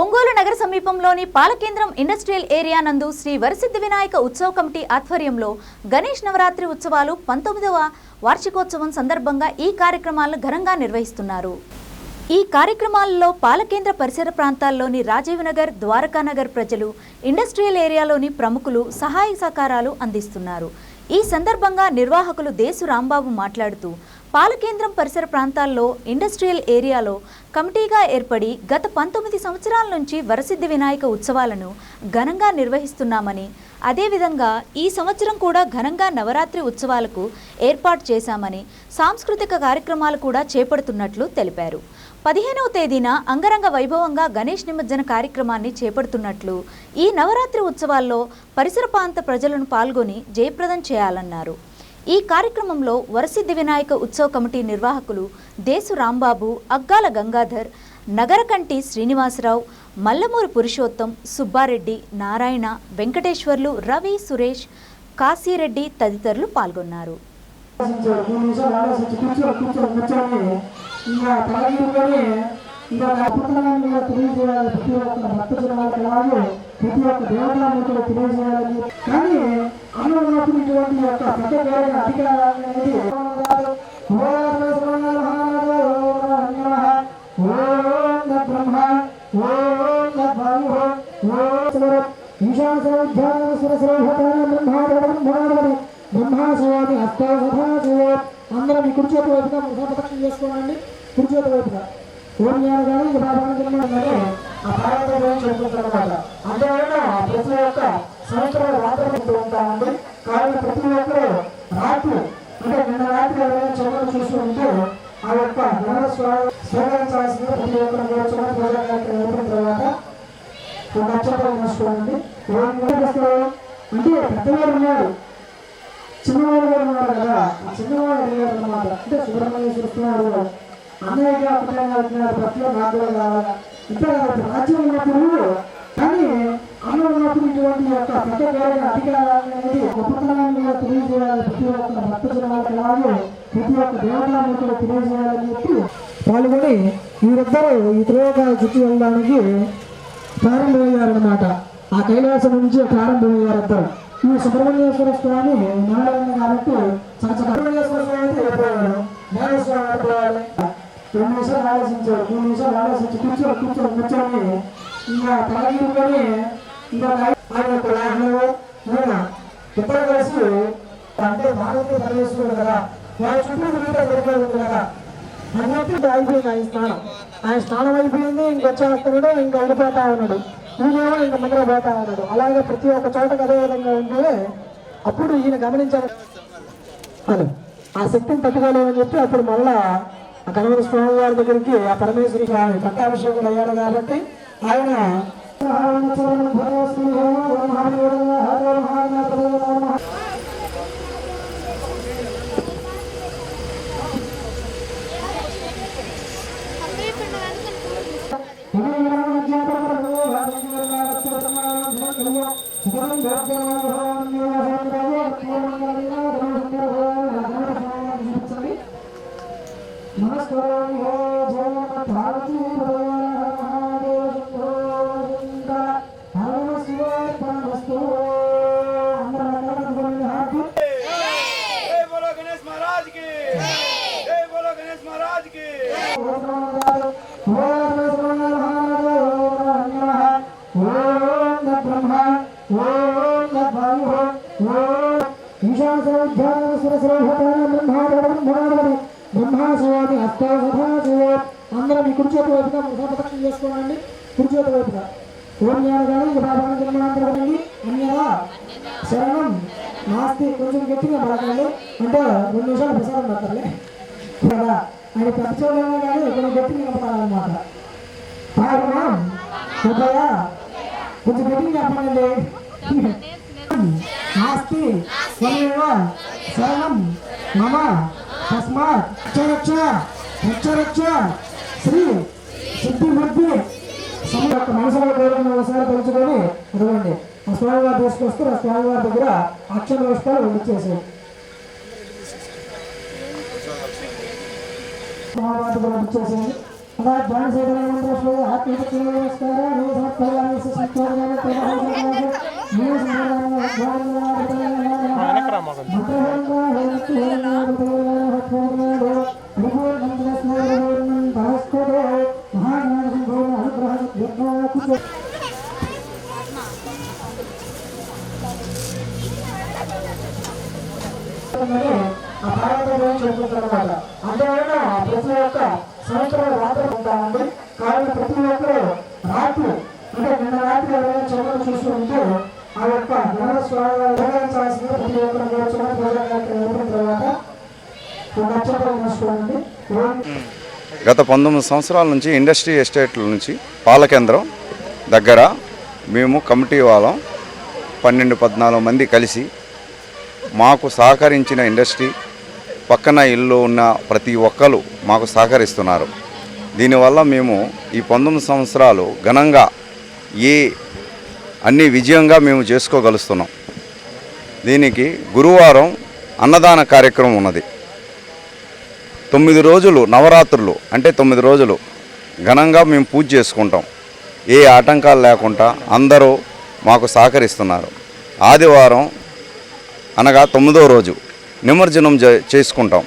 ఒంగోలు నగర సమీపంలోని పాలకేంద్రం industrial area నందు శ్రీ వరసిద్ధి వినాయక ఉత్సవ కమిటీ ఆధ్వర్యంలో గణేష్ నవరాత్రి ఉత్సవాలు పంతొమ్మిదవ వార్షికోత్సవం సందర్భంగా ఈ కార్యక్రమాలను ఘనంగా నిర్వహిస్తున్నారు. ఈ కార్యక్రమాలలో పాలకేంద్ర పరిసర ప్రాంతాల్లోని రాజీవ్ నగర్ ద్వారకానగర్ ప్రజలు ఇండస్ట్రియల్ ఏరియాలోని ప్రముఖులు సహాయ సహకారాలు అందిస్తున్నారు. ఈ సందర్భంగా నిర్వాహకులు దేశు రాంబాబు మాట్లాడుతూ పాలకేంద్రం పరిసర ప్రాంతాల్లో ఇండస్ట్రియల్ ఏరియాలో కమిటీగా ఏర్పడి గత పంతొమ్మిది సంవత్సరాల నుంచి వరసిద్ధి వినాయక ఉత్సవాలను ఘనంగా నిర్వహిస్తున్నామని అదేవిధంగా ఈ సంవత్సరం కూడా ఘనంగా నవరాత్రి ఉత్సవాలకు ఏర్పాటు చేశామని సాంస్కృతిక కార్యక్రమాలు కూడా చేపడుతున్నట్లు తెలిపారు. పదిహేనవ తేదీన అంగరంగ వైభవంగా గణేష్ నిమజ్జన కార్యక్రమాన్ని చేపడుతున్నట్లు ఈ నవరాత్రి ఉత్సవాల్లో పరిసర ప్రాంత ప్రజలను పాల్గొని జయప్రదం చేయాలన్నారు. ఈ కార్యక్రమంలో వరసిద్ధి వినాయక ఉత్సవ కమిటీ నిర్వాహకులు దేశు రాంబాబు అగ్గాల గంగాధర్ నగరకంటి శ్రీనివాసరావు మల్లమూరి పురుషోత్తం సుబ్బారెడ్డి నారాయణ వెంకటేశ్వర్లు రవి సురేష్ కాశీరెడ్డి తదితరులు పాల్గొన్నారు. తెలియజేయాలి ప్రతి ఒక్క భక్త ఇటువంటి యొక్క ప్రత్యేకమైన అధికారాన్ని అనేది ఓం బ్రహ్మ అందరం కుడి చేతి వైపుగా ముఖాపక్షం చేసుకోండి కుడి చేతి వైపుగా సంవత్సరాలు సంవత్సరం ఉంటా ఉంది కానీ ప్రతి ఒక్కరూ రాత్రి అంటే నిన్న రాత్రి ఎవరైనా చదువు చూస్తూ ఉంటే ఆ యొక్క ధన స్వీకరించాల్సిన ప్రతి ఒక్కరు కూర్చొని పూజా కార్యక్రమం అయిపోయిన తర్వాత ఒక నక్షత్రం తీసుకోండి. ఏం చేస్తారు? అంటే పెద్దవాడు ఉన్నాడు చిన్నవాడు కూడా ఉన్నాడు కదా. ఆ చిన్నవాడు అడిగాడు అనమాట అంటే సుబ్రహ్మణ్యేశ్వర చూస్తున్నాడు అన్నయ్య అన్నయ్యగా పుట్టిన అవుతున్నారు నాకు కూడా కావాలా? ఇంకా యొక్క ప్రత్యేకమైన అధికారాన్ని అనేది గొప్పతనాన్ని ప్రతి ఒక్క భక్త ప్రతి ఒక్క తెలియజేయాలని చెప్పి పాల్గొని వీరిద్దరూ ఈ త్రోగా చుట్టూ వెళ్ళడానికి ప్రారంభమయ్యారనమాట ఆ కైలాసం నుంచి ప్రారంభమయ్యారు ఇద్దరు ఈ సుబ్రహ్మణ్యేశ్వర స్వామి నారాయణ కాబట్టి చక్క సుబ్రహ్మణ్యేశ్వర స్వామి అయితే వెళ్ళిపోయాడు. నారాయణ రెండు నిమిషాలు ఆలోచించాడు మూడు నిమిషాలు ఆలోచించి. కూర్చో కూర్చో కూర్చొని ఇంకా తలగిరుకొని ఇంకా ఆయన యొక్క వాహనంలో ఈయన ఇద్దరు కలిసి అంటే భారతీయ పరమేశ్వరుడు కదా. వాళ్ళ చుట్టూ తిరుగుతా సరిపోయింది కదా. అన్నట్టు అయిపోయింది ఆయన స్నానం. ఆయన స్నానం అయిపోయింది ఇంకొచ్చేస్తున్నాడు ఇంకా వెళ్ళిపోతా ఉన్నాడు. ఈయనేమో ఇంక ముందర పోతా ఉన్నాడు. అలాగే ప్రతి ఒక్క చోటకు అదే విధంగా ఉంటే అప్పుడు ఈయన గమనించారు అని ఆ శక్తిని తట్టుకోలేమని చెప్పి అప్పుడు మళ్ళా ఆ గణపతి స్వామి వారి దగ్గరికి ఆ పరమేశ్వరి స్వామి పట్టాభిషేకం అయ్యాడు కాబట్టి ఆయన నమస్కారం అందరం ఈ కుడి చేతి వైపుగా ముఖాపక్షం చేసుకోండి కుడి చేతి వైపుగా ఓం జ్ఞానగానే ఇక జన్మనాంతరండి అన్యరా శరణం. నాస్తి. కొంచెం గట్టిగా పడకండి అంటే రెండు నిమిషాలు ప్రసాదం పెట్టాలి కదా? ఆయన పెద్ద కానీ ఇక్కడ గట్టిగా నిలబడాలన్నమాట పాల్గొన్నాం శుభయ కొంచెం గట్టిగా చెప్పండి నాస్తి. త్వమేవ శరణం. మమ. తస్మాత్. రక్ష రక్ష రక్ష శ్రీ సిద్ధి బుద్ధి యొక్క మనసులో కోరిన ఒకసారి తెలుసుకొని ఇవ్వండి ఆ స్వామివారు తీసుకొస్తే ఆ స్వామివారి దగ్గర అక్షర వ్యవస్థలు వండిచ్చేసి స్వామివారి దగ్గర వండిచ్చేసేయండి అలా ధ్యాన సేవలు ఆత్మహత్య నమస్కారాలు ఆ పార్వతి గురించి అందువలన ప్రతి ఒక్క సంవత్సరం రాత్రి ఉంటామండి కాబట్టి ప్రతి ఒక్కరు రాత్రి అంటే నిన్న రాత్రి ఎవరైనా చంద్రుడు చూస్తూ ఉంటే ఆ యొక్క నిర్వహించాల్సింది ప్రతి ఒక్కరు కూర్చొని పూజా కార్యక్రమం తర్వాత ఒక నక్షత్రం చూసుకోండి గత పంతొమ్మిది సంవత్సరాల నుంచి ఇండస్ట్రీ ఎస్టేట్ల నుంచి పాలకేంద్రం దగ్గర మేము కమిటీ వాళ్ళం. పన్నెండు పద్నాలుగు మంది కలిసి మాకు సహకరించిన ఇండస్ట్రీ పక్కన ఇల్లు ఉన్న ప్రతి ఒక్కరు మాకు సహకరిస్తున్నారు. దీనివల్ల మేము ఈ పంతొమ్మిది సంవత్సరాలు ఘనంగా ఏ అన్ని విజయంగా మేము చేసుకోగలుస్తున్నాం. దీనికి గురువారం అన్నదాన కార్యక్రమం ఉన్నది. తొమ్మిది రోజులు నవరాత్రులు అంటే తొమ్మిది రోజులు ఘనంగా మేము పూజ చేసుకుంటాం. ఏ ఆటంకాలు లేకుండా అందరూ మాకు సహకరిస్తున్నారు. ఆదివారం అనగా తొమ్మిదో రోజు నిమజ్జనం చే- చేసుకుంటాం.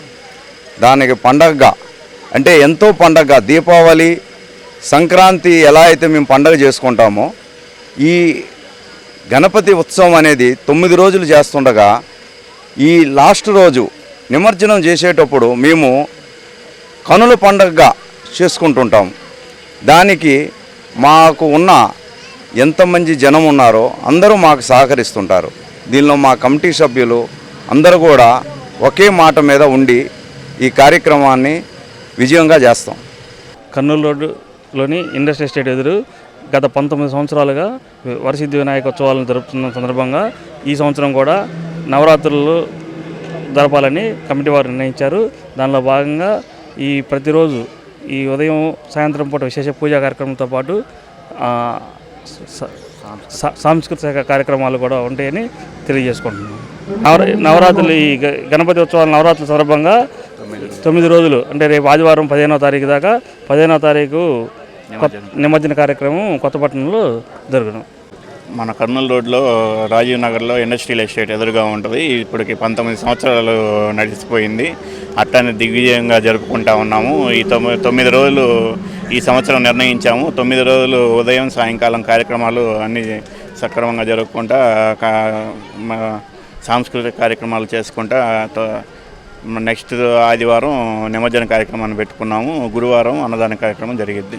దానికి పండగగా అంటే ఎంతో పండగగా దీపావళి సంక్రాంతి ఎలా అయితే మేము పండగ చేసుకుంటామో ఈ గణపతి ఉత్సవం అనేది తొమ్మిది రోజులు చేస్తుండగా ఈ లాస్ట్ రోజు నిమజ్జనం చేసేటప్పుడు మేము కనుల పండగగా చేసుకుంటుంటాం. దానికి మాకు ఉన్న ఎంతమంది జనం ఉన్నారో అందరూ మాకు సహకరిస్తుంటారు. దీనిలో మా కమిటీ సభ్యులు అందరూ కూడా ఒకే మాట మీద ఉండి ఈ కార్యక్రమాన్ని విజయంగా చేస్తాం. కర్నూలు రోడ్డులోని ఇండస్ట్రీ ఎస్టేట్ ఎదురు గత పంతొమ్మిది సంవత్సరాలుగా వరసిద్ధి వినాయక ఉత్సవాలను జరుపుతున్న సందర్భంగా ఈ సంవత్సరం కూడా నవరాత్రులు జరపాలని కమిటీ వారు నిర్ణయించారు. దానిలో భాగంగా ఈ ప్రతిరోజు ఈ ఉదయం సాయంత్రం పూట విశేష పూజా కార్యక్రమంతో పాటు సాంస్కృతిక కార్యక్రమాలు కూడా ఉంటాయని తెలియజేసుకుంటున్నాం. నవరాత్రులు ఈ గ- గణపతి ఉత్సవాల నవరాత్రుల సందర్భంగా తొమ్మిది రోజులు అంటే రేపు ఆదివారం పదిహేనో తారీఖు దాకా పదిహేనో తారీఖు కొత్త నిమజ్జన కార్యక్రమం కొత్తపట్నంలో జరుగును. మన కర్నూలు రోడ్లో రాజీవ్ నగర్లో ఇండస్ట్రియల్ ఎస్టేట్ ఎదురుగా ఉంటుంది. ఇప్పటికి పంతొమ్మిది సంవత్సరాలు నడిచిపోయింది. అట్లనే దిగ్విజయంగా జరుపుకుంటా ఉన్నాము. ఈ తొమ్మిది తొమ్మిది రోజులు ఈ సంవత్సరం నిర్ణయించాము. తొమ్మిది రోజులు ఉదయం సాయంకాలం కార్యక్రమాలు అన్నీ సక్రమంగా జరుపుకుంటా సాంస్కృతిక కార్యక్రమాలు చేసుకుంటా నెక్స్ట్ ఆదివారం నిమజ్జన కార్యక్రమాన్ని పెట్టుకున్నాము. గురువారం అన్నదాన కార్యక్రమం జరిగింది